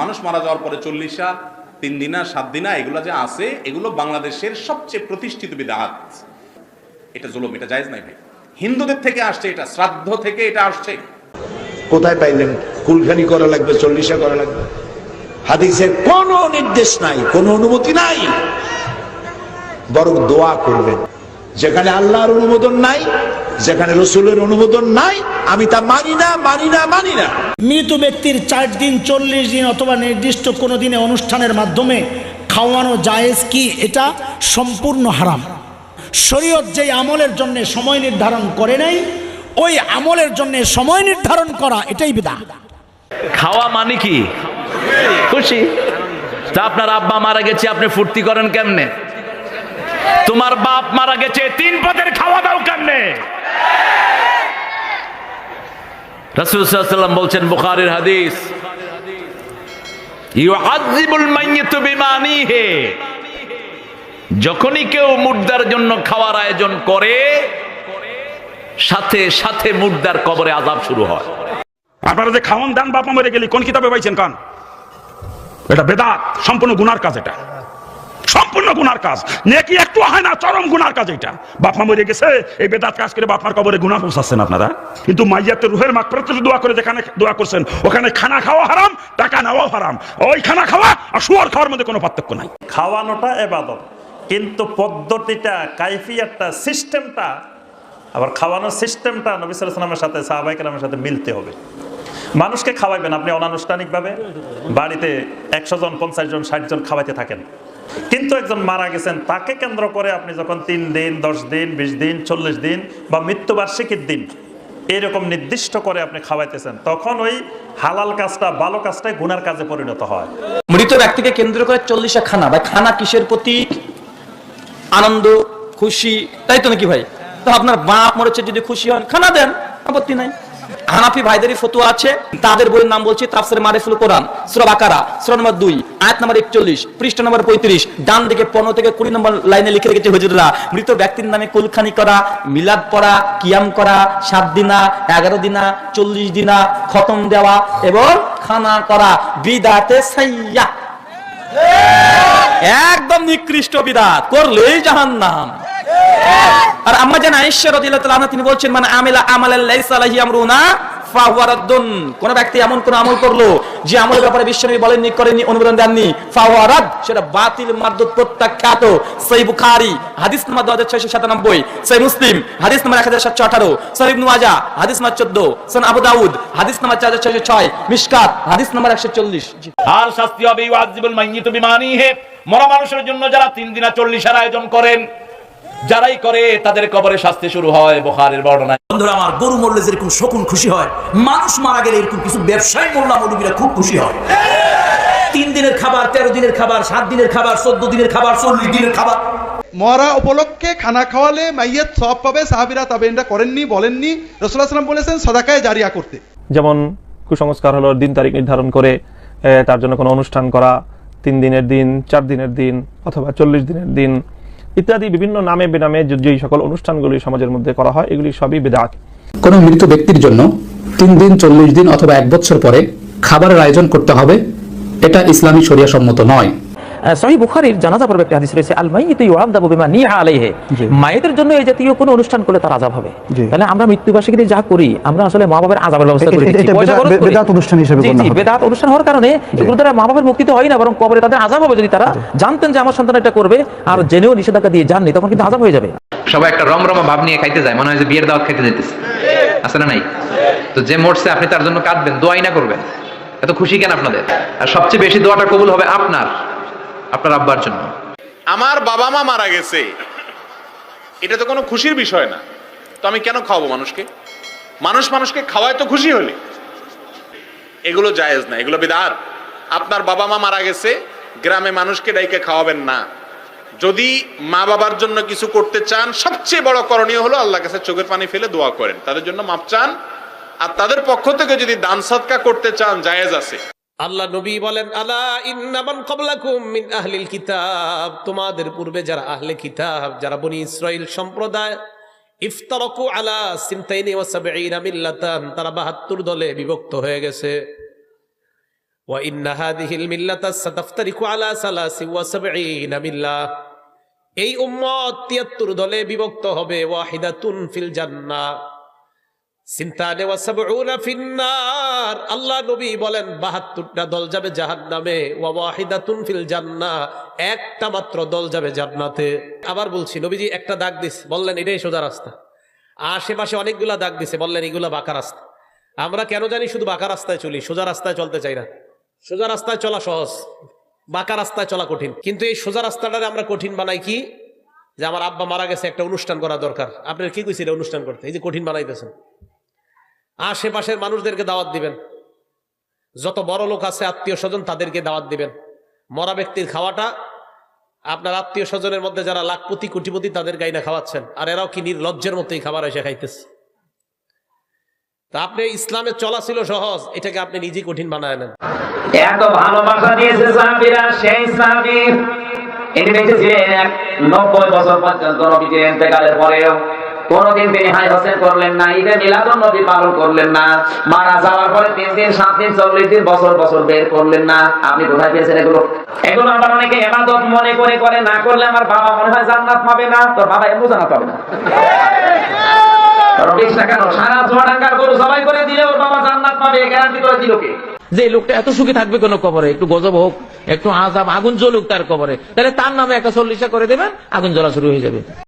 মানুষ মারা যাওয়ার পরে চল্লিশা তিন দিনা সাত দিনা এগুলো যে আছে, এগুলো বাংলাদেশের সবচেয়ে প্রতিষ্ঠিত বিদাত এটা জুলুম, এটা জায়েজ নাই ভাই। হিন্দুদের থেকে আসছে এটা, শ্রাদ্ধ থেকে এটা আসছে। কোথায় পাইলেন? কুলখানি করা লাগবে, চল্লিশা করা লাগবে। হাদিসের কোনো নির্দেশ নাই, কোনো অনুমতি নাই। বরং দোয়া করবেন। যেখানে আল্লাহর অনুমোদন নাই যেখানে রসুলের অনুমোদন নাই আমি তা মানি না মানি না মানি না। মৃত ব্যক্তির চার দিন চল্লিশ দিন অথবা নির্দিষ্ট কোনো দিনে অনুষ্ঠানের মাধ্যমে খাওয়ানো জায়েজ কি? এটা সম্পূর্ণ হারাম। শরীয়ত যেই আমলের জন্য সময় নির্ধারণ করে নাই ওই আমলের জন্য সময় নির্ধারণ করা এটাই বিদা। খাওয়া মানে কি? খুশি? তা আপনার আব্বা মারা গেছে আপনি ফুর্তি করেন কেমনে? তোমার বাপ মারা গেছে তিন পদের খাওয়া দাও কেমনে? রাসূলুল্লাহ বলছেন, বুখারীর হাদিস যখনই কেউ মুর্দার জন্য খাওয়ার আয়োজন করে, সাথে সাথে মুর্দার কবরে আজাব শুরু হয়। আপনারা যে খাওয়ান, দান বাপা মরে গেলি কোন কিতাবে পাইছেন কান? এটা বেদাত, সম্পূর্ণ গুনার কাজ এটা। সম্পূর্ণ গুনার কাজ। নেকি একটু হয় না, চরম গুনার কাজ এটা বাপমা মরে গেছে, এই বেদাত কাজ করে বাপমার কবরে গুনাহ পৌঁছাচ্ছেন আপনারা। কিন্তু মাইয়াতে রুহের মাকফিরাত দোয়া করে যেখানে দোয়া করছেন, ওখানে খানা খাওয়া হারাম, টাকা নেওয়াও হারাম। ওই খানা খাওয়া আর শুয়ার খাওয়ার মধ্যে কোনো পার্থক্য নাই। খাওয়ানোটা এবাদত। কিন্তু পদ্ধতিটা, কাইফিয়াতটা, সিস্টেমটা, আবার খাওয়ানোর সিস্টেমটা নবী সালামের সাথে সাহাবাইকালামের সাথে মিলতে হবে। মানুষকে খাওয়াইবেন আপনি অনানুষ্ঠানিকভাবে। বাড়িতে একশো জন, পঞ্চাশ জন, ষাট জন খাওয়াইতে থাকেন। কিন্তু একজন মারা গেছেন, তাকে কেন্দ্র করে আপনি যখন তিন দিন, দশ দিন, বিশ দিন, চল্লিশ দিন বা মৃত্যুবার্ষিকীর দিন এরকম নির্দিষ্ট করে আপনি খাওয়াইতেছেন, তখন ওই হালাল কাজটা, ভালো কাজটাই গুনার কাজে পরিণত হয়। মৃত ব্যক্তিকে কেন্দ্র করে চল্লিশা খানা, ভাই, খানা কিসের প্রতি? আনন্দ, খুশি, তাই তো নাকি ভাই? তো আপনার বাপ মরেছে, যদি খুশি হন, খানা দেন, আপত্তি নাই। হানাফি ভাইদেরই ফতুয়া আছে। তাদের বইয়ের নাম বলছি তাফসির মারিফুল কোরআন, সূরা বাকারা, সূরা নম্বর 2 আয়াত নম্বর 41 পৃষ্ঠা নম্বর 35 ডান দিকে 15 থেকে 20 নম্বর লাইনে লিখে রেখেছে হুজুররা, মৃত ব্যক্তির নামে কুলখানি করা, মিলাদ পড়া, কিয়াম করা, সাত দিনা, এগারো দিনা, চল্লিশ দিনা, খতম দেওয়া এবং খানা করা, বিদাতে সাইয়া। একদম নিকৃষ্ট বিদাত, করলেই জাহান্নাম। আর আম্মা জান আয়েশা রাদিয়াল্লাহু আনহা, তিনি বলছেন মানে আমিলা আমালাল লাইসা আলাইহি আমরুনা, ফাহুয়া রাদ্দুন। কোন ব্যক্তি এমন কোন আমল করল, যে আমলের ব্যাপারে বিশ্বনবী বলেননি, করেননি, অনুমোদন দেননি, ফাহুয়া রাদ, সেটা বাতিল মারদুদ প্রত্যাখ্যাত। সহিহ বুখারী, হাদিস নাম্বার 2697 সহিহ মুসলিম, হাদিস নাম্বার 1718 সহিহ ইবনে মাজাহ, হাদিস নাম্বার 14 সুনান আবু দাউদ, হাদিস নাম্বার 4606 মিশকাত, হাদিস নাম্বার 140 আর শাস্তি হবে ইউআযিবুল মাইয়িতু বিমানিহি। মরা মানুষের জন্য যারা তিন দিনা চল্লিশের আয়োজন করেন যারাই করে তাদের কবরে শাস্তি শুরু হয় বুখারীর বর্ণনা বন্ধুরা আমার গরু মরলে যেরকম শকুন খুশি হয় মানুষ মারা গেলে এরকম কিছু ব্যবসায়ী মোল্লা মৌলবীরা খুব খুশি হয়। তিন দিনের খাবার তেরো দিনের খাবার সাত দিনের খাবার চোদ্দ দিনের খাবার চল্লিশ দিনের খাবার। মরা উপলক্ষে খানা খাওয়ালে মাইয়াত সব পাবে সাহাবিরা তবে এটা করেননি বলেননি। রসুল্লাহ সাল্লাম বলেছেন সদাকায় জারিয়া করতে। যেমন কুসংস্কার হলো দিন তারিখ নির্ধারণ করে তার জন্য কোনো অনুষ্ঠান করা তিন দিনের দিন চার দিনের দিন অথবা চল্লিশ দিনের দিন ইত্যাদি বিভিন্ন নামে বেনামে যে- যেই সকল অনুষ্ঠানগুলি সমাজের মধ্যে করা হয়, এগুলি সবই বেদাত। কোনো মৃত ব্যক্তির জন্য তিন দিন, চল্লিশ দিন অথবা এক বছর পরে খাবারের আয়োজন করতে হবে, এটা ইসলামী শরিয়া সম্মত নয়। সহি বুখারীর জানাজা পর্বে একটা হাদিস রয়েছে আল মাইয়িতু ইউআযাবু বিমা নিহা আলাইহি। মায়েদের জন্য এই জাতীয় কোনো অনুষ্ঠান করলে তার আযাব হবে। তাহলে আমরা মৃত্যুবার্ষিকীতে যা করি আমরা আসলে মা বাবার আযাবের ব্যবস্থা করে দিচ্ছি। করি। অনুষ্ঠান হিসেবে জি, জি, বেদাত অনুষ্ঠান হওয়ার কারণে এগুলো দ্বারা মা বাবার মুক্তি তো হয় না বরং কবরে তাদের আযাব হবে যদি তারা জানতেন যে আমার সন্তান এটা করবে আর জেনেও নিষেধাজ্ঞা দিয়ে জাননি তখন কিন্তু আযাব হয়ে যাবে। সবাই একটা রমরমা ভাব নিয়ে খাইতে যায় মনে হয় যে বিয়ের দাওয়াত খাইতে যেতেছে আছে না নাই? তো যে মরছে আপনি তার জন্য কাঁদবেন দোয়াই না করবেন। এত খুশি কেন আপনাদের? আর সবচেয়ে বেশি দোয়াটা কবুল হবে আপনার। আপনার আব্বার জন্য। আমার বাবা মা মারা গেছে। এটা তো কোনো খুশির বিষয় না। তো আমি কেন খাওয়াবো মানুষকে? মানুষ মানুষকে খাওয়ায় তো খুশি হলে। এগুলো জায়েজ না, এগুলো বিদার আপনার বাবা মা মারা গেছে, গ্রামে মানুষকে ডাইকে খাওয়াবেন না। যদি মা বাবার জন্য কিছু করতে চান, সবচেয়ে বড় করণীয় হলো আল্লাহ কাছে চোখের পানি ফেলে দোয়া করেন। তাদের জন্য মাপ চান। আর তাদের পক্ষ থেকে যদি দান সৎকা করতে চান, জায়েজ আছে। আল্লাহ নবী বলেন, আলা ইন্নামান কবলাকুম মিন আহলিল কিতাব। তোমাদের পূর্বে যারা আহলে কিতাব, যারা বনি ইসরায়েল সম্প্রদায়, ইফতারকু আলা সিমতাইনি ওয়া সাবঈনা মিল্লাতান। তারা 72 দলে বিভক্ত হয়ে গেছে। ওয়া ইন্না হাদিহিল মিল্লাতা সাতাফতারিকু আলা সালাসি ওয়া সাবঈনা মিল্লা এই উম্মত 73 দলে বিভক্ত হবে ওয়াহিদা তুন ফিল জান্নাহ। আল্লাহ নবী বলেন 72টা দল যাবে একটা মাত্র দল যাবে আবার বলছি, নবীজি একটা দাগ দিস, বললেন এটাই সোজা রাস্তা। আশেপাশে অনেকগুলা দাগ দিছে, বললেন এগুলা বাঁকা রাস্তা। আমরা কেন জানি শুধু বাঁকা রাস্তায় চলি, সোজা রাস্তায় চলতে চাই না। সোজা রাস্তায় চলা সহজ, বাঁকা রাস্তায় চলা কঠিন। কিন্তু এই সোজা রাস্তাটারে আমরা কঠিন বানাই কি? যে আমার আব্বা মারা গেছে, একটা অনুষ্ঠান করা দরকার। আপনার কি কইছি এটা অনুষ্ঠান করতে? এই যে কঠিন বানাইতেছেন। আশেপাশের মানুষদেরকে দাওয়াত দিবেন। যত বড় লোক আছে, আত্মীয় স্বজন, তাদেরকে দাওয়াত দিবেন। মরা ব্যক্তির খাওয়াটা, আপনার আত্মীয় স্বজনের মধ্যে যারা লাখপতি, কোটিপতি, তাদের গাইনা খাওয়াচ্ছেন। আর এরাও কি নির্লজ্জের মতোই খাবার এসে খাইতেছে। তা আপনি ইসলামের চলা ছিল সহজ, এটাকে আপনি নিজেই কঠিন বানায় নেন। এত ভালোবাসা দিয়েছে সাহাবীরা, সেই সাহাবী। ইনি বেঁচে ছিলেন নব্বই বছর পর্যন্ত নবীজির ইন্তেকালের পরেও। কোনদিন তিনি হাই হোসেন করলেন না ঈদে মিলাদুন নবী পালন করলেন না, মারা যাওয়ার পরে তিন দিন, সাত দিন, চল্লিশ দিন, বছর বছর বের করলেন না। আপনি কোথায় পেয়েছেন এগুলো? এগুলো আবার অনেকে এবাদত মনে করে করে, না করলে আমার বাবা মনে হয় জান্নাত পাবে না, তোর বাবা এমন জান্নাত পাবে না। যে লোকটা এত সুখী থাকবে কোন কবরে? একটু গজব হোক, একটু আজাব আগুন জ্বলুক তার কবরে। তাহলে তার নামে একটা চল্লিশা করে দেবেন, আগুন জ্বলা শুরু হয়ে যাবে।